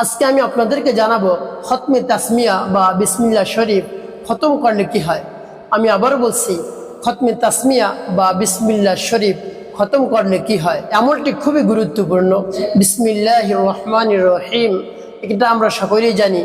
আজকে আমি আপনাদেরকে জানাব খতমে তাসমিয়া বা বিসমিল্লা শরীফ খতম করলে কি হয়? আমি আবার বলছি, খতমে তাসমিয়া বা বিসমিল্লা শরীফ খতম করলে কি হয়? এমনটি খুবই গুরুত্বপূর্ণ। বিসমিল্লাহ রহমান রহিম। এটা আমরা সকলেই জানি।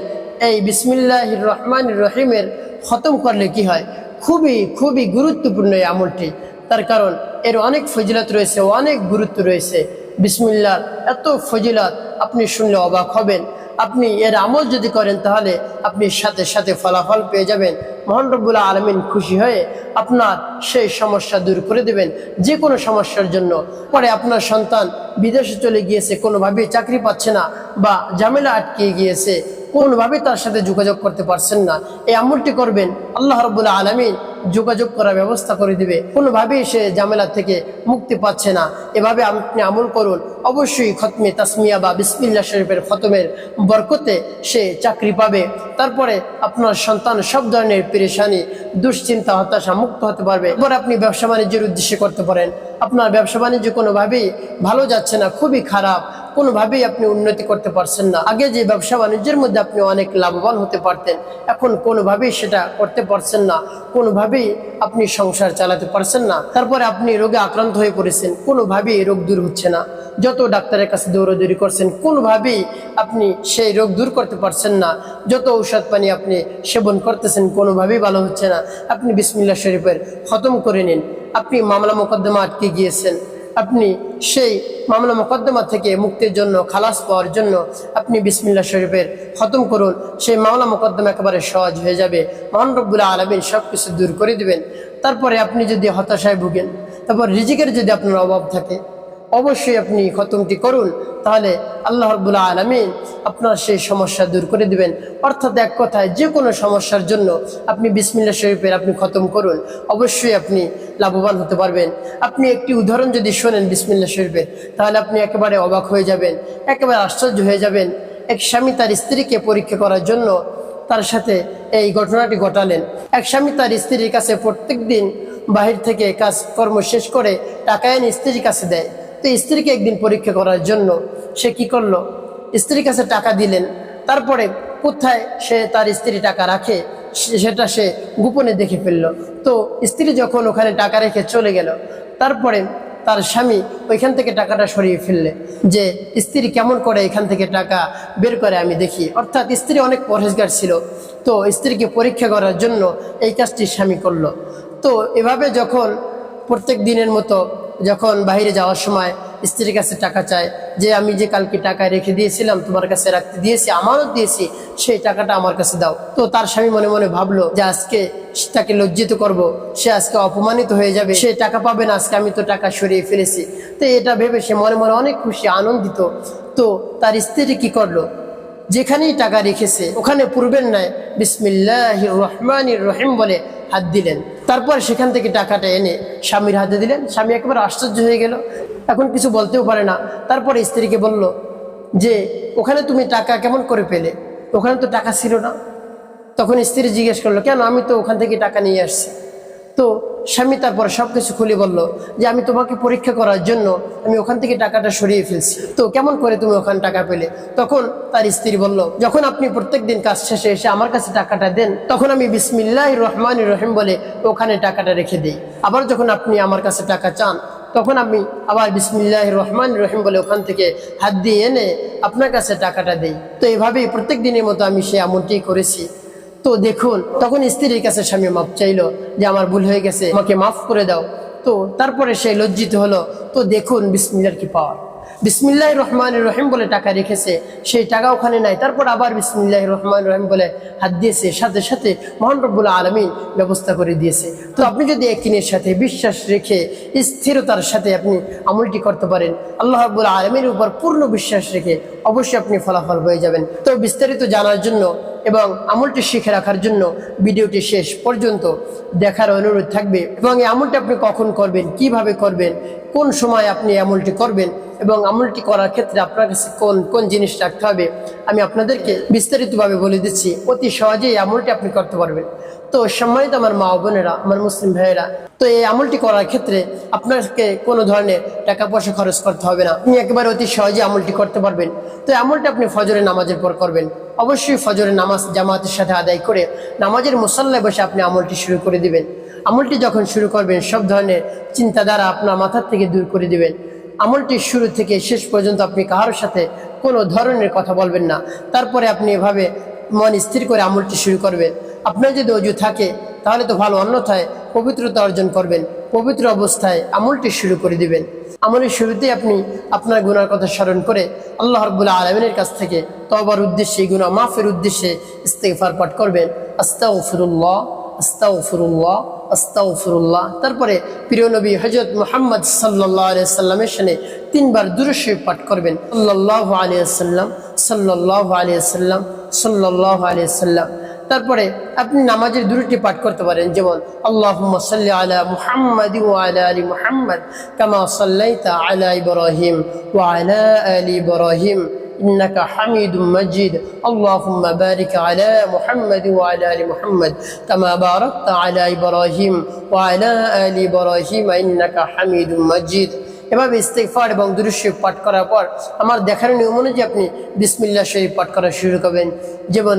এই বিসমিল্লাহ রহমান রহিমের খতম করলে কি হয়? খুবই খুবই গুরুত্বপূর্ণ এই আমলটি। তার কারণ, এর অনেক ফজিলত রয়েছে, অনেক গুরুত্ব রয়েছে। বিসমিল্লার এত ফজিলত, আপনি শুনলে অবাক হবেন। আপনি এর আমল যদি করেন তাহলে আপনি সাথে সাথে ফলাফল পেয়ে যাবেন। মোহন রব্বুল্লাহ আলমিন খুশি হয়ে আপনার সেই সমস্যা দূর করে দেবেন যে কোনো সমস্যার জন্য। পরে আপনার সন্তান বিদেশে চলে গিয়েছে, কোনোভাবেই চাকরি পাচ্ছে না বা ঝামেলা আটকে গিয়েছে কোনোভাবে তার সাথে যোগাযোগ করতে পারছেন না। এই আমলটি করবেন আল্লাহ রবুল্লাহ আলমিন। যোগাযোগ করার ব্যবস্থা করে দিবে। কোনোভাবেই সে ঝামেলা থেকে মুক্তি পাচ্ছে না। এভাবে আপনি আমল করুন। অবশ্যই খতমে তাসমিয়া বা বিসমিল্লা শরীফের খতমের বরকতে সে চাকরি পাবে। তারপরে আপনার সন্তান সব ধরনের পেরেশানি, দুশ্চিন্তা, হতাশা মুক্ত হতে পারবে। এবার আপনি ব্যবসা বাণিজ্যের উদ্দেশ্যে করতে পারেন। আপনার ব্যবসা বাণিজ্য কোনোভাবেই ভালো যাচ্ছে না, খুবই খারাপ। কোনোভাবেই আপনি উন্নতি করতে পারছেন না। আগে যে ব্যবসা বাণিজ্যের মধ্যে আপনি অনেক লাভবান হতে পারতেন, এখন কোনোভাবেই সেটা করতে পারছেন না। কোনোভাবেই আপনি সংসার চালাতে পারছেন না। তারপরে আপনি রোগে আক্রান্ত হয়ে পড়েছেন, কোনোভাবেই রোগ দূর হচ্ছে না। যত ডাক্তারের কাছে দৌড়াদৌড়ি করছেন, কোনোভাবেই আপনি সেই রোগ দূর করতে পারছেন না। যত ঔষধ পানি আপনি সেবন করতেছেন, কোনোভাবেই ভালো হচ্ছে না। আপনি বিসমিল্লা শরীফের খতম করে নিন। আপনি মামলা মোকদ্দমা আটকে গিয়েছেন। আপনি সেই মামলা মোকদ্দমা থেকে মুক্তির জন্য, খালাস পাওয়ার জন্য আপনি বিসমিল্লা শরীফের খতম করুন। সেই মামলা মোকদ্দমা একেবারে সহজ হয়ে যাবে। মহান রব্বুল্লাহ আলমিন সব কিছু দূর করে দেবেন। তারপরে আপনি যদি হতাশায় ভুগেন, তারপর রিজিকের যদি আপনার অভাব থাকে অবশ্যই আপনি খতমটি করুন, তাহলে আল্লাহ রবুল্লাহ আলমিন আপনার সেই সমস্যা দূর করে দিবেন। অর্থাৎ এক কথায় যে কোনো সমস্যার জন্য আপনি বিসমিল্লা শরীফের আপনি খতম করুন, অবশ্যই আপনি লাভবান হতে পারবেন। আপনি একটি উদাহরণ যদি শোনেন বিসমিল্লা শরীফের, তাহলে আপনি একেবারে অবাক হয়ে যাবেন, একেবারে আশ্চর্য হয়ে যাবেন। এক স্বামী তার স্ত্রীকে পরীক্ষা করার জন্য তার সাথে এই ঘটনাটি ঘটালেন। এক স্বামী তার স্ত্রীর কাছে প্রত্যেক দিন বাহির থেকে কাজ কর্ম শেষ করে টাকা এনে স্ত্রীর কাছে দেয়। তো স্ত্রীকে একদিন পরীক্ষা করার জন্য সে কি করল? স্ত্রীর কাছে টাকা দিলেন। তারপরে কোথায় সে তার স্ত্রী টাকা রাখে সেটা সে গোপনে দেখে ফেলল। তো স্ত্রী যখন ওখানে টাকা রেখে চলে গেল, তারপরে তার স্বামী ওইখান থেকে টাকাটা সরিয়ে ফেললে যে, স্ত্রী কেমন করে এখান থেকে টাকা বের করে আমি দেখি। অর্থাৎ স্ত্রী অনেক পরহেজগার ছিল। তো স্ত্রীকে পরীক্ষা করার জন্য এই কাজটি স্বামী করল। তো এভাবে যখন প্রত্যেক দিনের মতো যখন বাইরে যাওয়ার সময় স্ত্রীর কাছে টাকা চায়, যে আমি যে কালকে টাকা রেখে দিয়েছিলাম, তোমার কাছে রাখতে দিয়েছি আমারও দিয়েছি, সেই টাকাটা আমার কাছে দাও। তো তার স্বামী মনে মনে ভাবলো যে আজকে তাকে লজ্জিত করব, সে আজকে অপমানিত হয়ে যাবে, সে টাকা পাবে না, আজকে আমি তো টাকা সরিয়ে ফেলেছি। তো এটা ভেবে সে মনে মনে অনেক খুশি, আনন্দিত। তো তার স্ত্রী কি করল? যেখানেই টাকা রেখেছে, ওখানে পূর্বের নয় বিসমিল্লাহ রহমান রহিম বলে হাত দিলেন। তারপর সেখান থেকে টাকাটা এনে স্বামীর হাতে দিলেন। স্বামী একেবারে আশ্চর্য হয়ে গেল। এখন কিছু বলতেও পারে না। তারপর স্ত্রীকে বলল যে, ওখানে তুমি টাকা কেমন করে পেলে? ওখানে তো টাকা ছিল না। তখন স্ত্রী জিজ্ঞেস করল, কেন? আমি তো ওখান থেকে টাকা নিয়ে আসছি। তো স্বামী তারপর সব কিছু খুলে বলল যে, আমি তোমাকে পরীক্ষা করার জন্য আমি ওখান থেকে টাকাটা সরিয়ে ফেলছি। তো কেমন করে তুমি ওখানে টাকা পেলে? তখন তার স্ত্রী বলল, যখন আপনি প্রত্যেক দিন কাজ শেষে এসে আমার কাছে টাকাটা দেন, তখন আমি বিসমিল্লাহ রহমান রহিম বলে ওখানে টাকাটা রেখে দিই। আবার যখন আপনি আমার কাছে টাকা চান, তখন আমি আবার বিসমিল্লাহ রহমান রহিম বলে ওখান থেকে হাত দিয়ে এনে আপনার কাছে টাকাটা দিই। তো এভাবেই প্রত্যেক দিনের মতো আমি সে এমনটি করেছি। তো দেখুন, তখন স্ত্রীর কাছে স্বামী মাপ চাইলো যে আমার ভুল হয়ে গেছে, আমাকে মাফ করে দাও। তো তারপরে সে লজ্জিত হলো, তো দেখুন বিসমিল্লার কি পাওয়ার? বিসমিল্লাহ রহমান রহিম বলে টাকা রেখেছে, সেই টাকা ওখানে নাই। তারপর আবার বিসমিল্লাহ রহমান রহিম বলে হাত দিয়েছে, সাথে সাথে মহান রব্বুল আলমিন ব্যবস্থা করে দিয়েছে। তো আপনি যদি একদিনের সাথে বিশ্বাস রেখে স্থিরতার সাথে আপনি আমলটি করতে পারেন, আল্লাহ রব্বুল আলমীর উপর পূর্ণ বিশ্বাস রেখে অবশ্যই আপনি ফলাফল হয়ে যাবেন। তো বিস্তারিত জানার জন্য এবং আমলটি শিখে রাখার জন্য ভিডিওটি শেষ পর্যন্ত দেখার অনুরোধ থাকবে এবং এই আমলটি আপনি কখন করবেন, কীভাবে করবেন, কোন সময় আপনি আমলটি করবেন এবং আমলটি করার ক্ষেত্রে আপনার কাছে কোন কোন জিনিস রাখতে হবে, আমি আপনাদেরকে বিস্তারিতভাবে বলে দিচ্ছি। অতি সহজেই আমলটি আপনি করতে পারবেন। তো সম্মানিত আমার মা বোনেরা, আমার মুসলিম ভাইয়েরা, তো এই আমলটি করার ক্ষেত্রে আপনাকে কোনো ধরনের টাকা পয়সা খরচ করতে হবে না। আপনি একেবারে অতি সহজে আমলটি করতে পারবেন। তো এমনটা আপনি ফজরের নামাজের পর করবেন। অবশ্যই ফজরের নামাজ জামাতের সাথে আদায় করে নামাজের মুসল্লায় বসে আপনি আমলটি শুরু করে দিবেন। আমলটি যখন শুরু করবেন, সব ধরনের চিন্তাধারা আপনার মাথার থেকে দূর করে দিবেন। আমলটি শুরু থেকে শেষ পর্যন্ত আপনি কাহার সাথে কোনো ধরনের কথা বলবেন না। তারপরে আপনি এভাবে মন স্থির করে আমলটি শুরু করবেন। আপনার যদি অজু থাকে, তাহলে তো ভালো, অন্যথায় পবিত্রতা অর্জন করবেন। পবিত্র অবস্থায় আমলটি শুরু করে দিবেন। আমলের শুরুতেই আপনি আপনার গুনার কথা স্মরণ করে আল্লাহ রব্বুল্লাহ আলমিনের কাছ থেকে তবার উদ্দেশ্যে গুনা মাফের উদ্দেশ্যে ইস্তেফার পাঠ করবেন। আস্তাউফিরুল্লাহ আস্তাউফিরুল্লাহ আস্তাউফিরুল্লাহ তারপরে প্রিয় নবী হজরত মোহাম্মদ সাল্লাহ আলিয়া সাল্লামের সামনে তিনবার দুরুশে পাঠ করবেন। সাল্লাহ আলিয়া সাল্লাম সাল্লাহ আলিয়া সাল্লাম সাল্লাহ আলিয়া সাল্লাম তারপরে আপনি নামাজের দুরুটি পাঠ করতে পারেন যেমন আল্লাহ সাল্লি আলা মুহাম্মদ ওয়ালা আলী মুহাম্মদ কামা সাল্লাইতা আলা ইব্রাহিম ওয়ালা আলী ইব্রাহিম إنك حميد مجيد اللهم بارك على محمد وعلى آل محمد كما باركت على إبراهيم وعلى آل إبراهيم إنك حميد مجيد এভাবে ইস্তেকফার এবং দুরুশরীফ পাঠ করার পর আমার দেখার নিয়ম অনুযায়ী আপনি বিসমিল্লাহ শরীফ পাঠ করা শুরু করবেন যেমন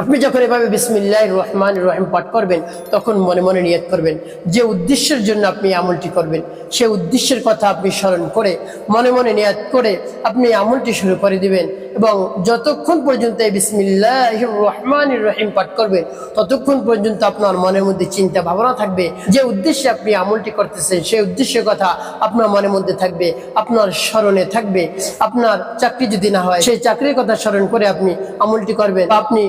আপনি যখন এভাবে বিসমিল্লাহ রহমান রহিম পাঠ করবেন, তখন মনে মনে নিয়ত করবেন, যে উদ্দেশ্যের জন্য আপনি আমলটি করবেন, সে উদ্দেশ্যের কথা আপনি স্মরণ করে, মনে মনে নিয়াত করে আপনি আমলটি শুরু করে দিবেন এবং যতক্ষণ পর্যন্ত এই বিসমিল্লাহ রহমান রহিম পাঠ করবেন, ততক্ষণ পর্যন্ত আপনার মনের মধ্যে চিন্তা ভাবনা থাকবে, যে উদ্দেশ্যে আপনি আমলটি করতেছেন, সেই উদ্দেশ্যের কথা আপনার মনের মধ্যে থাকবে, আপনার স্মরণে থাকবে, আপনার চাকরি যদি না হয়, সেই চাকরির কথা স্মরণ করে আপনি আমলটি করবেন আপনি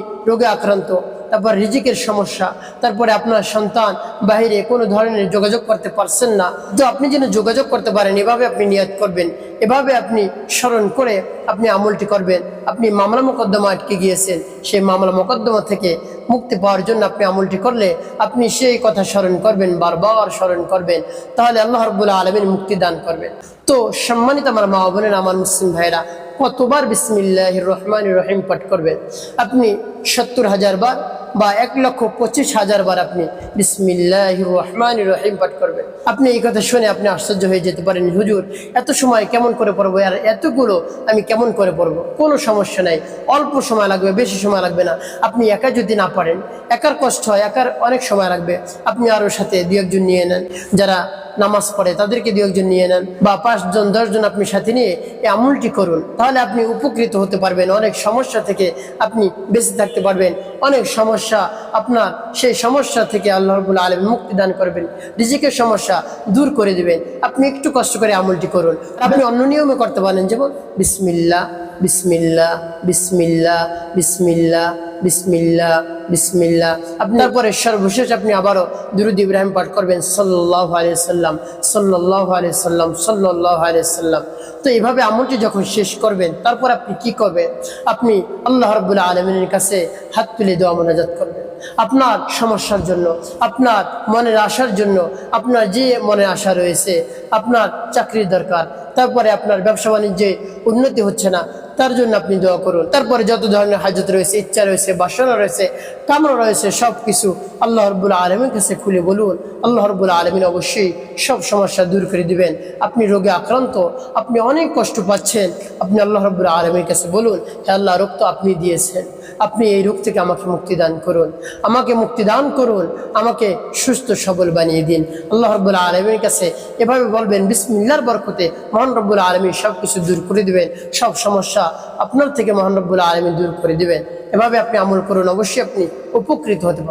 আক্রান্ত, তারপর রিজিকের সমস্যা, তারপরে আপনার সন্তান বাহিরে কোনো ধরনের যোগাযোগ করতে পারছেন না। তো আপনি যেন যোগাযোগ করতে পারেন, এভাবে আপনি নিয়াদ করবেন, এভাবে আপনি স্মরণ করে আপনি আমলটি করবেন। আপনি মামলা মোকদ্দমা আটকে গিয়েছেন, সেই মামলা মোকদ্দমা থেকে মুক্তি পাওয়ার জন্য আপনি আমলটি করলে আপনি সেই কথা স্মরণ করবেন, বারবার স্মরণ করবেন। তাহলে আল্লাহ রব্বুল্লাহ আলমিন মুক্তি দান করবেন। তো সম্মানিত আমার মা বোনেন আমার মুসলিম ভাইরা কতবার বিসমিল্লাহ রহমান রহিম পাঠ করবেন? আপনি সত্তর হাজার বার বা এক লক্ষ পঁচিশ হাজার বার আপনি বিসমিল্লাহ রহমান রহিম পাঠ করবেন। আপনি এই কথা শুনে আপনি আশ্চর্য হয়ে যেতে পারেন, হুজুর, এত সময় কেমন করে পড়ব? আর এতগুলো আমি কেমন করে পড়ব? কোনো সমস্যা নাই, অল্প সময় লাগবে, বেশি সময় লাগবে না। আপনি একা যদি না পারেন, একার কষ্ট হয়, একার অনেক সময় লাগবে। আপনি আরও সাথে দু একজন নিয়ে নেন, যারা নামাজ পড়ে তাদেরকে দু একজন নিয়ে নেন, বা পাঁচজন, দশজন আপনি সাথে নিয়ে এই আমলটি করুন। তাহলে আপনি উপকৃত হতে পারবেন, অনেক সমস্যা থেকে আপনি বেঁচে থাকতে পারবেন। অনেক সমস্যা আপনার, সেই সমস্যা থেকে আল্লাহ আলম মুক্তি দান করবেন। রিজিকের সমস্যা দূর করে দিবেন আপনি একটু কষ্ট করে আমলটি করুন। আপনি অন্য নিয়মে করতে পারেন। যেমন বিসমিল্লা বিসমিল্লা বিসমিল্লা বিসমিল্লা বিসমিল্লা বিসমিল্লা আপনার পরে সর্বশেষ আপনি আবারও দুরুদ ইব্রাহিম পাঠ করবেন সাল্লাহ আলিয়া সাল্লাম সাল্লাহ আলিয়া সাল্লাম সাল্লাহ আলিয়া সাল্লাম তো এইভাবে আমলটি যখন শেষ করবেন, তারপর আপনি কি করবেন? আপনি আল্লাহ রবুল্লাহ আলমিনের কাছে হাত তুলে দেওয়া মোনাজাত করবেন। আপনার সমস্যার জন্য, আপনার মনের আশার জন্য, আপনার যে মনে আশা রয়েছে, আপনার চাকরির দরকার, তারপরে আপনার ব্যবসা বাণিজ্যে উন্নতি হচ্ছে না, তার জন্য আপনি দোয়া করুন। তারপরে যত ধরনের হাজত রয়েছে, ইচ্ছা রয়েছে, বাসনা রয়েছে, কামনা রয়েছে, সব কিছু আল্লাহ রব্বুল্লা আলমীর কাছে খুলে বলুন। আল্লাহ রব্বুল্লা আলমিন অবশ্যই সব সমস্যা দূর করে দিবেন। আপনি রোগে আক্রান্ত, আপনি অনেক কষ্ট পাচ্ছেন, আপনি আল্লাহ রব্বুল্লা আলমীর কাছে বলুন, হে আল্লাহ রোগ তো আপনি দিয়েছেন। আপনি এই রোগ থেকে আমাকে মুক্তি দান করুন। আমাকে মুক্তি দান করুন। আমাকে সুস্থ, সবল বানিয়ে দিন। আল্লাহ রব্বুল্লা আলমীর কাছে এভাবে বলবেন, বিসমিল্লার বরকতে মহান রব্বুল আলমী সব কিছু দূর করে দেবেন। সব সমস্যা আপনার থেকে মহান রব্বুল আলমী দূর করে দেবেন। এভাবে আপনি আমল করুন। অবশ্যই আপনি উপকৃত হতে